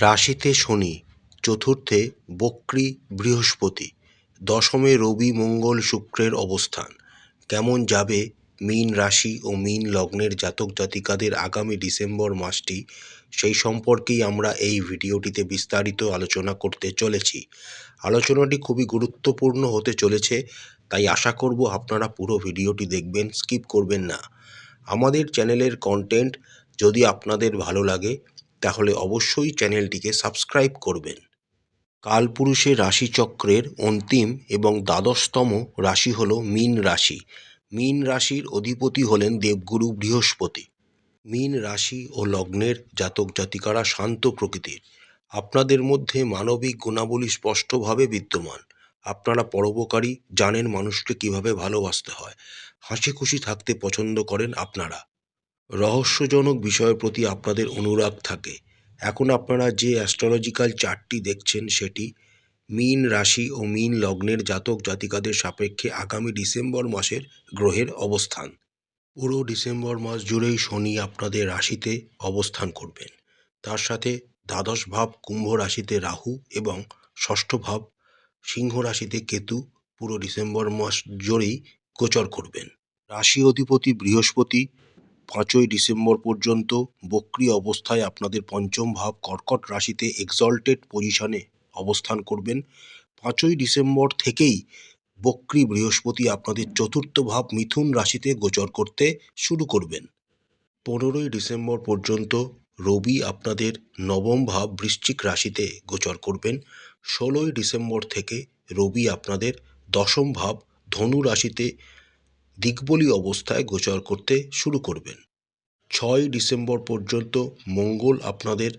রাশিতে শনি, চতুর্থে বক্রী বৃহস্পতি, দশমে রবি মঙ্গল শুক্রের অবস্থান। কেমন যাবে মীন রাশি ও মীন লগ্নের জাতক জাতিকাদের আগামী ডিসেম্বর মাসটি? সেই সম্পর্কেই আমরা এই ভিডিওটিতে বিস্তারিত আলোচনা করতে চলেছি। আলোচনাটি খুবই গুরুত্বপূর্ণ হতে চলেছে, তাই আশা করব আপনারা পুরো ভিডিওটি দেখবেন, স্কিপ করবেন না। আমাদের চ্যানেলের কন্টেন্ট যদি আপনাদের ভালো লাগে তাহলে অবশ্যই চ্যানেলটিকে সাবস্ক্রাইব করবেন। কালপুরুষের রাশিচক্রের অন্তিম এবং দ্বাদশতম রাশি হল মীন রাশি। মীন রাশির অধিপতি হলেন দেবগুরু বৃহস্পতি। মীন রাশি ও লগ্নের জাতক জাতিকারা শান্ত প্রকৃতির। আপনাদের মধ্যে মানবিক গুণাবলী স্পষ্টভাবে বিদ্যমান। আপনারা পরোপকারী, জানেন মানুষকে কীভাবে ভালোবাসতে হয়। হাসি খুশি থাকতে পছন্দ করেন আপনারা। রহস্যজনক বিষয়ের প্রতি আপনাদের অনুরাগ থাকে। এখন আপনারা যে অ্যাস্ট্রোলজিক্যাল চার্টটি দেখছেন, সেটি মীন রাশি ও মীন লগ্নের জাতক জাতিকাদের সাপেক্ষে আগামী ডিসেম্বর মাসের গ্রহের অবস্থান। পুরো ডিসেম্বর মাস জুড়েই শনি আপনাদের রাশিতে অবস্থান করবেন। তার সাথে দ্বাদশ ভাব কুম্ভ রাশিতে রাহু এবং ষষ্ঠ ভাব সিংহ রাশিতে কেতু পুরো ডিসেম্বর মাস জুড়েই গোচর করবেন। রাশি অধিপতি বৃহস্পতি পাঁচই ডিসেম্বর পর্যন্ত বক্রি অবস্থায় আপনাদের পঞ্চম ভাব কর্কট রাশিতে এক্সল্টেড পজিশনে অবস্থান করবেন। পাঁচই ডিসেম্বর থেকেই বক্রি বৃহস্পতি আপনাদের চতুর্থ ভাব মিথুন রাশিতে গোচর করতে শুরু করবেন। পনেরোই ডিসেম্বর পর্যন্ত রবি আপনাদের নবম ভাব বৃশ্চিক রাশিতে গোচর করবেন। ষোলোই ডিসেম্বর থেকে রবি আপনাদের দশম ভাব ধনু রাশিতে দিকবলি অবস্থায় গোচর করতে শুরু করবেন। ছয় ডিসেম্বর পর্যন্ত মঙ্গল আপনাদের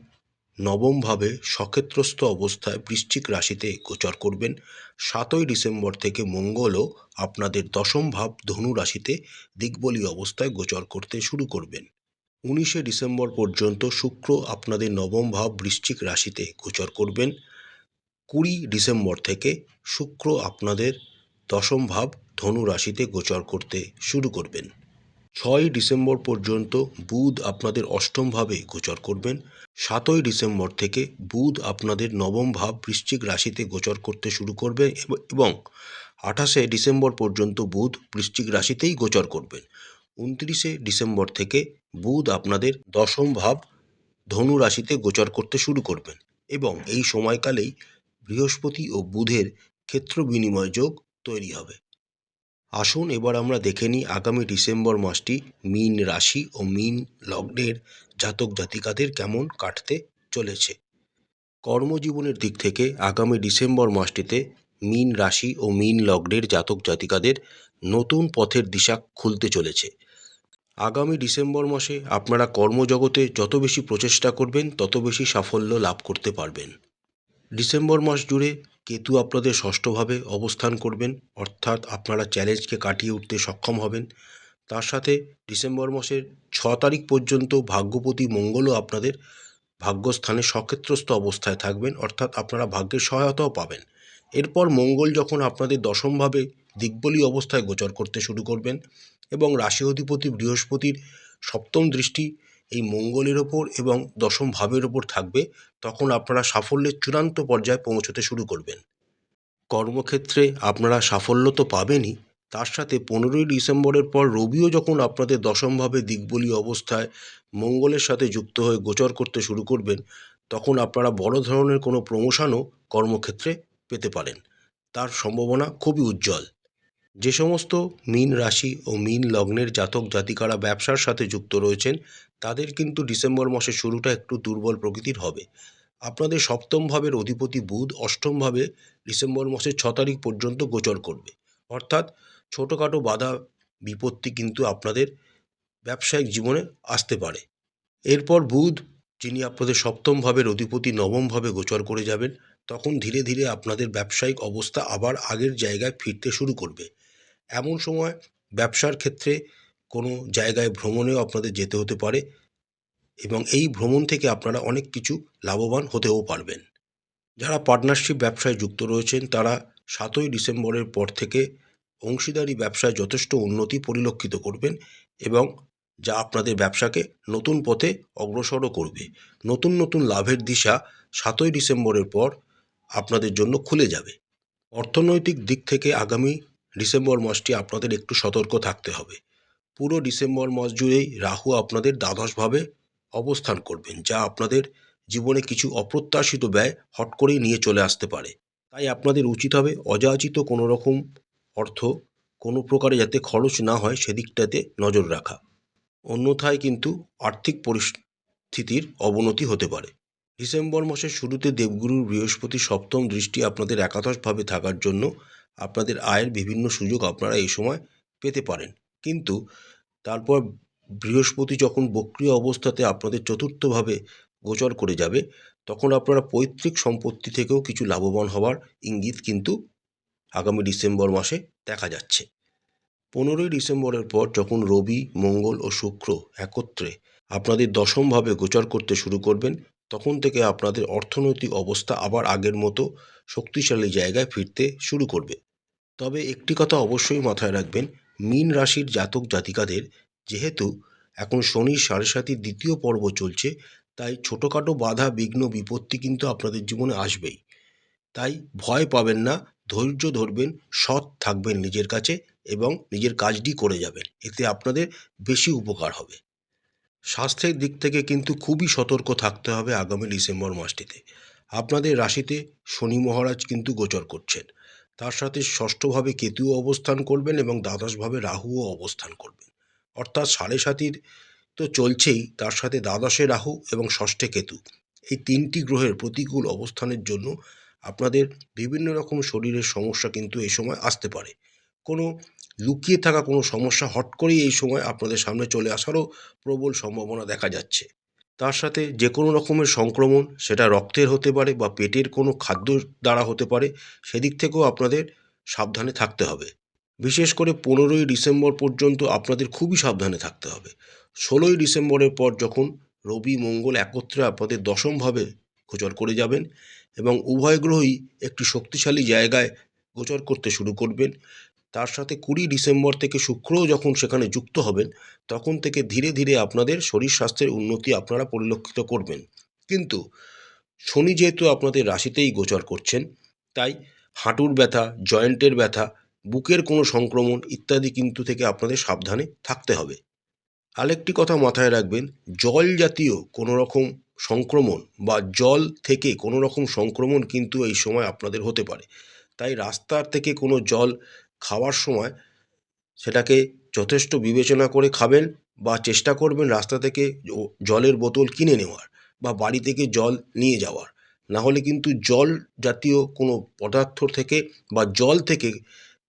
নবমভাবে সক্ষেত্রস্থ অবস্থায় বৃশ্চিক রাশিতে গোচর করবেন। সাতই ডিসেম্বর থেকে মঙ্গলও আপনাদের দশম ভাব ধনু রাশিতে দিকবলি অবস্থায় গোচর করতে শুরু করবেন। উনিশে ডিসেম্বর পর্যন্ত শুক্র আপনাদের নবম ভাব বৃশ্চিক রাশিতে গোচর করবেন। কুড়ি ডিসেম্বর থেকে শুক্র আপনাদের দশম ভাব ধনু রাশিতে গোচর করতে শুরু করবেন। ছয় ডিসেম্বর পর্যন্ত বুধ আপনাদের অষ্টম ভাবে গোচর করবেন। সাতই ডিসেম্বর থেকে বুধ আপনাদের নবম ভাব বৃশ্চিক রাশিতে গোচর করতে শুরু করবে এবং আঠাশে ডিসেম্বর পর্যন্ত বুধ বৃশ্চিক রাশিতেই গোচর করবেন। উনত্রিশে ডিসেম্বর থেকে বুধ আপনাদের দশম ভাব ধনু রাশিতে গোচর করতে শুরু করবেন এবং এই সময়কালেই বৃহস্পতি ও বুধের ক্ষেত্র বিনিময় যোগ তৈরি হবে। আসুন এবার আমরা দেখে নিই আগামী ডিসেম্বর মাসটি মীন রাশি ও মীন লগ্নের জাতক জাতিকাদের কেমন কাটতে চলেছে। কর্মজীবনের দিক থেকে আগামী ডিসেম্বর মাসটিতে মীন রাশি ও মীন লগ্নের জাতক জাতিকাদের নতুন পথের দিশা খুলতে চলেছে। আগামী ডিসেম্বর মাসে আপনারা কর্মজগতে যত বেশি প্রচেষ্টা করবেন, তত বেশি সাফল্য লাভ করতে পারবেন। ডিসেম্বর মাস জুড়ে কেতু আপনাদের ষষ্ঠভাবে অবস্থান করবেন, অর্থাৎ আপনারা চ্যালেঞ্জকে কাটিয়ে উঠতে সক্ষম হবেন। তার সাথে ডিসেম্বর মাসের ছ তারিখ পর্যন্ত ভাগ্যপতি মঙ্গলও আপনাদের ভাগ্যস্থানে সক্ষেত্রস্থ অবস্থায় থাকবেন, অর্থাৎ আপনারা ভাগ্যের সহায়তাও পাবেন। এরপর মঙ্গল যখন আপনাদের দশমভাবে দিগ্বলী অবস্থায় গোচর করতে শুরু করবেন এবং রাশি অধিপতি বৃহস্পতির সপ্তম দৃষ্টি এই মঙ্গলের ওপর এবং দশম ভাবের ওপর থাকবে, তখন আপনারা সাফল্যের চূড়ান্ত পর্যায়ে পৌঁছতে শুরু করবেন। কর্মক্ষেত্রে আপনারা সাফল্য তো পাবেনই, তার সাথে পনেরোই ডিসেম্বরের পর রবিও যখন আপনাদের দশমভাবে দিকবলি অবস্থায় মঙ্গলের সাথে যুক্ত হয়ে গোচর করতে শুরু করবেন, তখন আপনারা বড় ধরনের কোনো প্রমোশনও কর্মক্ষেত্রে পেতে পারেন। তার সম্ভাবনা খুবই উজ্জ্বল। যে সমস্ত মীন রাশি ও মীন লগ্নের জাতক জাতিকারা ব্যবসার সাথে যুক্ত রয়েছেন, তাদের কিন্তু ডিসেম্বর মাসের শুরুটা একটু দুর্বল প্রকৃতির হবে। আপনাদের সপ্তম ভাবের অধিপতি বুধ অষ্টমভাবে ডিসেম্বর মাসের ছ তারিখ পর্যন্ত গোচর করবে। অর্থাৎ ছোটোখাটো বাধা বিপত্তি কিন্তু আপনাদের ব্যবসায়িক জীবনে আসতে পারে। এরপর বুধ, যিনি আপনাদের সপ্তম ভাবের অধিপতি নবমভাবে গোচর করে যাবেন, তখন ধীরে ধীরে আপনাদের ব্যবসায়িক অবস্থা আবার আগের জায়গায় ফিরতে শুরু করবে। এমন সময় ব্যবসার ক্ষেত্রে কোনো জায়গায় ভ্রমণেও আপনাদের যেতে হতে পারে এবং এই ভ্রমণ থেকে আপনারা অনেক কিছু লাভবান হতেও পারবেন। যারা পার্টনারশিপ ব্যবসায় যুক্ত রয়েছেন, তারা সাতই ডিসেম্বরের পর থেকে অংশীদারি ব্যবসায় যথেষ্ট উন্নতি পরিলক্ষিত করবেন এবং যা আপনাদের ব্যবসাকে নতুন পথে অগ্রসরও করবে। নতুন নতুন লাভের দিশা সাতই ডিসেম্বরের পর আপনাদের জন্য খুলে যাবে। অর্থনৈতিক দিক থেকে আগামী ডিসেম্বর মাসটি আপনাদের একটু সতর্ক থাকতে হবে। পুরো ডিসেম্বর মাস জুড়েই রাহু আপনাদের দ্বাদশভাবে অবস্থান করবেন, যা আপনাদের জীবনে কিছু অপ্রত্যাশিত ব্যয় হট করেই নিয়ে চলে আসতে পারে। তাই আপনাদের উচিত হবে অযাচিত কোনো রকম অর্থ কোনো প্রকারে যাতে খরচ না হয় সেদিকটাতে নজর রাখা। অন্যথায় কিন্তু আর্থিক পরিস্থিতির অবনতি হতে পারে। ডিসেম্বর মাসের শুরুতে দেবগুরুর বৃহস্পতি সপ্তম দৃষ্টি আপনাদের একাদশভাবে থাকার জন্য আপনাদের আয়ের বিভিন্ন সুযোগ আপনারা এই সময় পেতে পারেন। কিন্তু তারপর বৃহস্পতি যখন বক্রিয় অবস্থাতে আপনাদের চতুর্থভাবে গোচর করে যাবে, তখন আপনারা পৈতৃক সম্পত্তি থেকেও কিছু লাভবান হওয়ার ইঙ্গিত কিন্তু আগামী ডিসেম্বর মাসে দেখা যাচ্ছে। পনেরোই ডিসেম্বরের পর যখন রবি, মঙ্গল ও শুক্র একত্রে আপনাদের দশমভাবে গোচর করতে শুরু করবেন, তখন থেকে আপনাদের অর্থনৈতিক অবস্থা আবার আগের মতো শক্তিশালী জায়গায় ফিরতে শুরু করবে। তবে একটি কথা অবশ্যই মাথায় রাখবেন, মীন রাশির জাতক জাতিকাদের যেহেতু এখন শনির সাড়ে সাতির দ্বিতীয় পর্ব চলছে, তাই ছোটোখাটো বাধা, বিঘ্ন, বিপত্তি কিন্তু আপনাদের জীবনে আসবেই। তাই ভয় পাবেন না, ধৈর্য ধরবেন, সৎ থাকবেন নিজের কাছে এবং নিজের কাজটি করে যাবেন, এতে আপনাদের বেশি উপকার হবে। স্বাস্থ্যের দিক থেকে কিন্তু খুবই সতর্ক থাকতে হবে আগামী ডিসেম্বর মাসটিতে। আপনাদের রাশিতে শনি মহারাজ কিন্তু গোচর করছেন। তার সাথে ষষ্ঠভাবে কেতুও অবস্থান করবেন এবং দ্বাদশভাবে রাহুও অবস্থান করবেন। অর্থাৎ সাড়ে সাতির তো চলছেই, তার সাথে দ্বাদশে রাহু এবং ষষ্ঠে কেতু। এই তিনটি গ্রহের প্রতিকূল অবস্থানের জন্য আপনাদের বিভিন্ন রকম শরীরের সমস্যা কিন্তু এই সময় আসতে পারে। কোনো লুকিয়ে থাকা কোনো সমস্যা হট করেই এই সময় আপনাদের সামনে চলে আসারও প্রবল সম্ভাবনা দেখা যাচ্ছে। তার সাথে যে কোনো রকমের সংক্রমণ, সেটা রক্তের হতে পারে বা পেটের কোনো খাদ্য দ্বারা হতে পারে, সেদিক থেকেও আপনাদের সাবধানে থাকতে হবে। বিশেষ করে পনেরোই ডিসেম্বর পর্যন্ত আপনাদের খুবই সাবধানে থাকতে হবে। ষোলোই ডিসেম্বরের পর যখন রবি, মঙ্গল একত্রে আপনাদের দশমভাবে গোচর করে যাবেন এবং উভয় গ্রহই একটি শক্তিশালী জায়গায় গোচর করতে শুরু করবেন তার সাথে কুড়ি ডিসেম্বর থেকে শুক্রও যখন সেখানে যুক্ত হবেন, তখন থেকে ধীরে ধীরে আপনাদের শরীর স্বাস্থ্যের উন্নতি আপনারা পরিলক্ষিত করবেন। কিন্তু শনি যেহেতু আপনাদের রাশিতেই গোচর করছেন, তাই হাঁটুর ব্যথা, জয়েন্টের ব্যথা, বুকের কোনো সংক্রমণ ইত্যাদি কিন্তু থেকে আপনাদের সাবধানে থাকতে হবে। আরেকটি কথা মাথায় রাখবেন, জল জাতীয় কোনো রকম সংক্রমণ বা জল থেকে কোনো রকম সংক্রমণ কিন্তু এই সময় আপনাদের হতে পারে। তাই রাস্তার থেকে কোনো জল খাওয়ার সময় সেটাকে যথেষ্ট বিবেচনা করে খাবেন বা চেষ্টা করবেন রাস্তা থেকে জলের বোতল কিনে নেওয়ার বা বাড়ি থেকে জল নিয়ে যাওয়ার। না হলে কিন্তু জল জাতীয় কোনো পদার্থ থেকে বা জল থেকে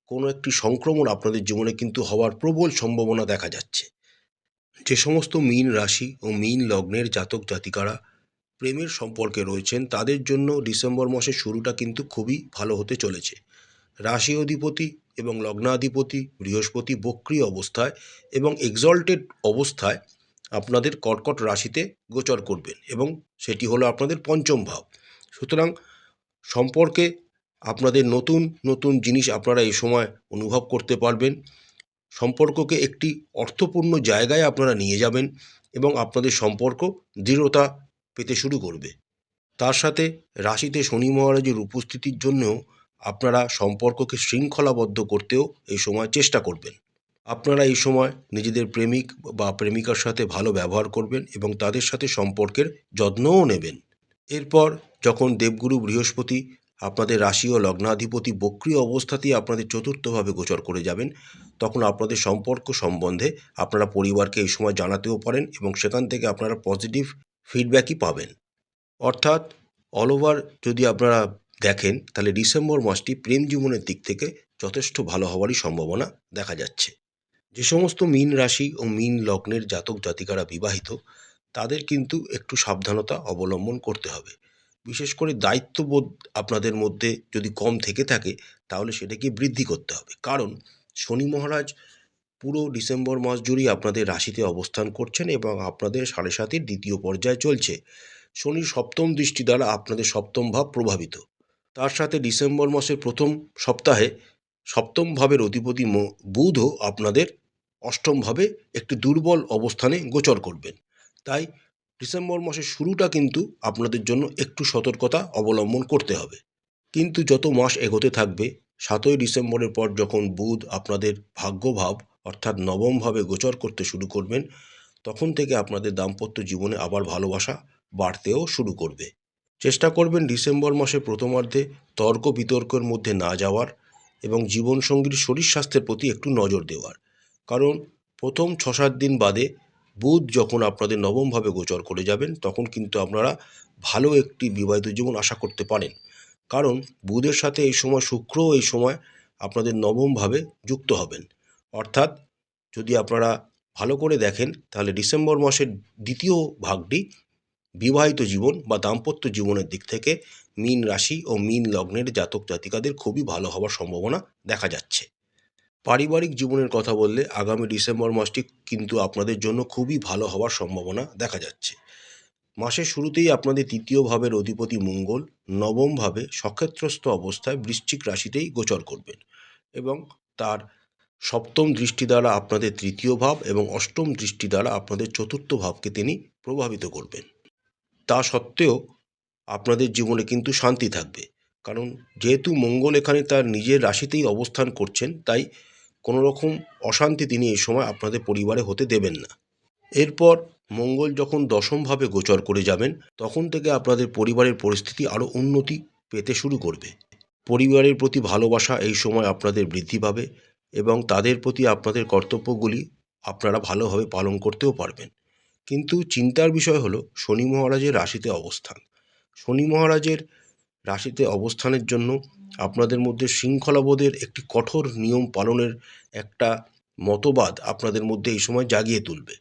কোনো একটি সংক্রমণ আপনাদের জীবনে কিন্তু হওয়ার প্রবল সম্ভাবনা দেখা যাচ্ছে। যে সমস্ত মীন রাশি ও মীন লগ্নের জাতক জাতিকারা প্রেমের সম্পর্কে রয়েছেন, তাদের জন্য ডিসেম্বর মাসের শুরুটা কিন্তু খুবই ভালো হতে চলেছে। রাশি অধিপতি এবং লগ্নাধিপতি, বৃহস্পতি বক্রিয় অবস্থায় এবং এক্সল্টেড অবস্থায় আপনাদের কর্কট রাশিতে গোচর করবেন এবং সেটি হলো আপনাদের পঞ্চম ভাব। সুতরাং সম্পর্কে আপনাদের নতুন নতুন জিনিস আপনারা এই সময় অনুভব করতে পারবেন। সম্পর্ককে একটি অর্থপূর্ণ জায়গায় আপনারা নিয়ে যাবেন এবং আপনাদের সম্পর্ক দৃঢ়তা পেতে শুরু করবে। তার সাথে রাশিতে শনি মহারাজের উপস্থিতির জন্যও আপনারা সম্পর্ককে শৃঙ্খলাবদ্ধ করতেও এই সময় চেষ্টা করবেন। আপনারা এই সময় নিজেদের প্রেমিক বা প্রেমিকার সাথে ভালো ব্যবহার করবেন এবং তাদের সাথে সম্পর্কের যত্নও নেবেন। এরপর যখন দেবগুরু বৃহস্পতি আপনাদের রাশি ও লগ্নাধিপতি বক্রিয় অবস্থাতেই আপনাদের চতুর্থভাবে গোচর করে যাবেন, তখন আপনাদের সম্পর্ক সম্বন্ধে আপনারা পরিবারকে এই সময় জানাতেও পারেন এবং সেখান থেকে আপনারা পজিটিভ ফিডব্যাকই পাবেন। অর্থাৎ অল ওভার যদি আপনারা দেখেন, তাহলে ডিসেম্বর মাসটি প্রেম জীবনের দিক থেকে যথেষ্ট ভালো হওয়ারই সম্ভাবনা দেখা যাচ্ছে। যে সমস্ত মীন রাশি ও মীন লগ্নের জাতক জাতিকারা বিবাহিত, তাদের কিন্তু একটু সাবধানতা অবলম্বন করতে হবে। বিশেষ করে দায়িত্ববোধ আপনাদের মধ্যে যদি কম থেকে থাকে, তাহলে সেটাকে বৃদ্ধি করতে হবে। কারণ শনি মহারাজ পুরো ডিসেম্বর মাস জুড়েই আপনাদের রাশিতে অবস্থান করছেন এবং আপনাদের সাড়ে সাতের দ্বিতীয় পর্যায়ে চলছে। শনির সপ্তম দৃষ্টি দ্বারা আপনাদের সপ্তম ভাব প্রভাবিত। তার সাথে ডিসেম্বর মাসের প্রথম সপ্তাহে সপ্তম ভাবের অধিপতি বুধও আপনাদের অষ্টমভাবে একটি দুর্বল অবস্থানে গোচর করবেন। তাই ডিসেম্বর মাসের শুরুটা কিন্তু আপনাদের জন্য একটু সতর্কতা অবলম্বন করতে হবে। কিন্তু যত মাস এগোতে থাকবে, সাতই ডিসেম্বরের পর যখন বুধ আপনাদের ভাগ্যভাব অর্থাৎ নবমভাবে গোচর করতে শুরু করবেন, তখন থেকে আপনাদের দাম্পত্য জীবনে আবার ভালোবাসা বাড়তেও শুরু করবে। চেষ্টা করবেন ডিসেম্বর মাসের প্রথমার্ধে তর্ক বিতর্কের মধ্যে না যাওয়ার এবং জীবনসঙ্গীর শরীর স্বাস্থ্যের প্রতি একটু নজর দেওয়ার। কারণ প্রথম ছ সাত দিন বাদে বুধ যখন আপনাদের নবমভাবে গোচর করে যাবেন, তখন কিন্তু আপনারা ভালো একটি বিবাহিত জীবন আশা করতে পারেন। কারণ বুধের সাথে এই সময় শুক্রও এই সময় আপনাদের নবমভাবে যুক্ত হবেন। অর্থাৎ যদি আপনারা ভালো করে দেখেন, তাহলে ডিসেম্বর মাসের দ্বিতীয় ভাগটি বিবাহিত জীবন বা দাম্পত্য জীবনের দিক থেকে মীন রাশি ও মীন লগ্নের জাতক জাতিকাদের খুবই ভালো হওয়ার সম্ভাবনা দেখা যাচ্ছে। পারিবারিক জীবনের কথা বললে আগামী ডিসেম্বর মাসটি কিন্তু আপনাদের জন্য খুবই ভালো হওয়ার সম্ভাবনা দেখা যাচ্ছে। মাসের শুরুতেই আপনাদের তৃতীয় ভাবের অধিপতি মঙ্গল নবমভাবে সক্ষেত্রস্থ অবস্থায় বৃশ্চিক রাশিতেই গোচর করবেন এবং তার সপ্তম দৃষ্টি দ্বারা আপনাদের তৃতীয় ভাব এবং অষ্টম দৃষ্টি দ্বারা আপনাদের চতুর্থ ভাবকে তিনি প্রভাবিত করবেন। তা সত্ত্বেও আপনাদের জীবনে কিন্তু শান্তি থাকবে। কারণ যেহেতু মঙ্গল এখানে তার নিজের রাশিতেই অবস্থান করছেন, তাই কোনো রকম অশান্তি তিনি এই সময় আপনাদের পরিবারে হতে দেবেন না। এরপর মঙ্গল যখন দশমভাবে গোচর করে যাবেন, তখন থেকে আপনাদের পরিবারের পরিস্থিতি আরও উন্নতি পেতে শুরু করবে। পরিবারের প্রতি ভালোবাসা এই সময় আপনাদের বৃদ্ধি পাবে এবং তাদের প্রতি আপনাদের কর্তব্যগুলি আপনারা ভালোভাবে পালন করতেও পারবেন। কিন্তু চিন্তার বিষয় হলো শনি মহারাজের রাশিতে অবস্থান। শনি মহারাজের রাশিতে অবস্থানের জন্য আপনাদের মধ্যে শৃঙ্খলাবোধের একটি কঠোর নিয়ম পালনের একটা মতবাদ আপনাদের মধ্যে এই সময় জাগিয়ে তুলবে,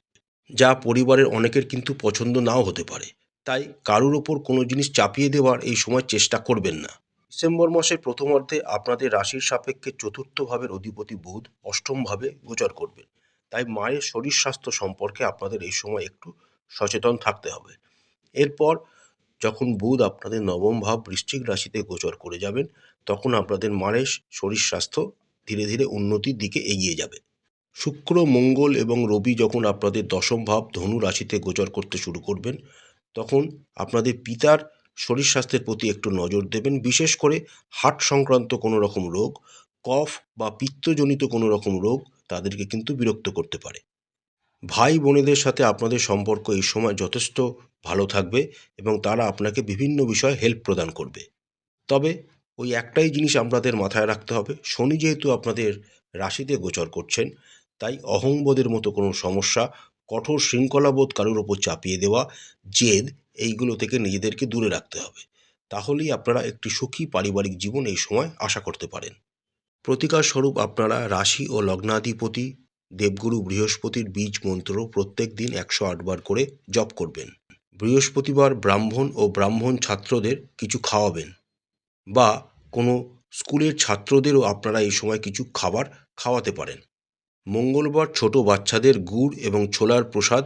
যা পরিবারের অনেকের কিন্তু পছন্দ নাও হতে পারে। তাই কারুর ওপর কোনো জিনিস চাপিয়ে দেওয়ার এই সময় চেষ্টা করবেন না। ডিসেম্বর মাসের প্রথমার্ধে আপনাদের রাশির সাপেক্ষে চতুর্থ ভাবের অধিপতি বুধ অষ্টমভাবে গোচর করবেন। তাই মায়ের শরীর স্বাস্থ্য সম্পর্কে আপনাদের এই সময় একটু সচেতন থাকতে হবে। এরপর যখন বুধ আপনাদের নবম ভাব বৃশ্চিক রাশিতে গোচর করে যাবেন, তখন আপনাদের মায়ের শরীর স্বাস্থ্য ধীরে ধীরে উন্নতির দিকে এগিয়ে যাবে। শুক্র, মঙ্গল এবং রবি যখন আপনাদের দশম ভাব ধনু রাশিতে গোচর করতে শুরু করবেন, তখন আপনাদের পিতার শরীর স্বাস্থ্যের প্রতি একটু নজর দেবেন, বিশেষ করে হার্ট সংক্রান্ত কোনো রকম রোগ, কফ বা পিত্তজনিত কোনো রকম রোগ তাদেরকে কিন্তু বিরক্ত করতে পারে। ভাই বোনেদের সাথে আপনাদের সম্পর্ক এই সময় যথেষ্ট ভালো থাকবে এবং তারা আপনাকে বিভিন্ন বিষয়ে হেল্প প্রদান করবে। তবে ওই একটাই জিনিস আপনাদের মাথায় রাখতে হবে, শনি যেহেতু আপনাদের রাশিতে গোচর করছেন, তাই অহংবোধের মতো কোনো সমস্যা, কঠোর শৃঙ্খলাবোধ কারোর ওপর চাপিয়ে দেওয়া, জেদ, এইগুলো থেকে নিজেদেরকে দূরে রাখতে হবে। তাহলেই আপনারা একটি সুখী পারিবারিক জীবন এই সময় আশা করতে পারেন। প্রতিকার স্বরূপ আপনারা রাশি ও লগ্নাধিপতি, দেবগুরু বৃহস্পতির বীজ মন্ত্র প্রত্যেক দিন একশো আটবার করে জপ করবেন। বৃহস্পতিবার ব্রাহ্মণ ও ব্রাহ্মণ ছাত্রদের কিছু খাওয়াবেন বা কোনো স্কুলের ছাত্রদেরও আপনারা এই সময় কিছু খাবার খাওয়াতে পারেন। মঙ্গলবার ছোট বাচ্চাদের গুড় এবং ছোলার প্রসাদ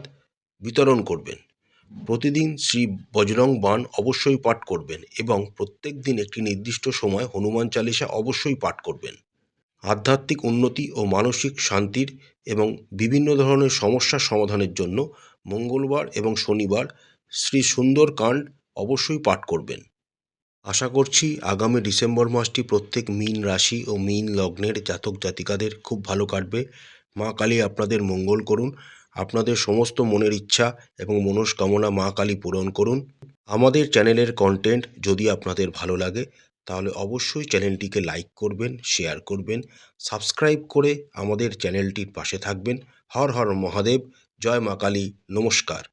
বিতরণ করবেন। প্রতিদিন শ্রী বজরং বাণ অবশ্যই পাঠ করবেন এবং প্রত্যেক দিন একটি নির্দিষ্ট সময় হনুমান চালিসা অবশ্যই পাঠ করবেন। আধ্যাত্মিক উন্নতি ও মানসিক শান্তির এবং বিভিন্ন ধরনের সমস্যার সমাধানের জন্য মঙ্গলবার এবং শনিবার শ্রী সুন্দর কাণ্ড অবশ্যই পাঠ করবেন। আশা করছি আগামী ডিসেম্বর মাসটি প্রত্যেক মীন রাশি ও মীন লগ্নের জাতক জাতিকাদের খুব ভালো কাটবে। মা কালী আপনাদের মঙ্গল করুন, আপনাদের সমস্ত মনের ইচ্ছা এবং মনস্কামনা মা কালী পূরণ করুন। আমাদের চ্যানেলের কন্টেন্ট যদি আপনাদের ভালো লাগে তাহলে অবশ্যই চ্যানেলটিকে লাইক করবেন শেয়ার করবেন সাবস্ক্রাইব করে আমাদের চ্যানেলটির পাশে থাকবেন। হর হর মহাদেব, জয় মা কালী, নমস্কার।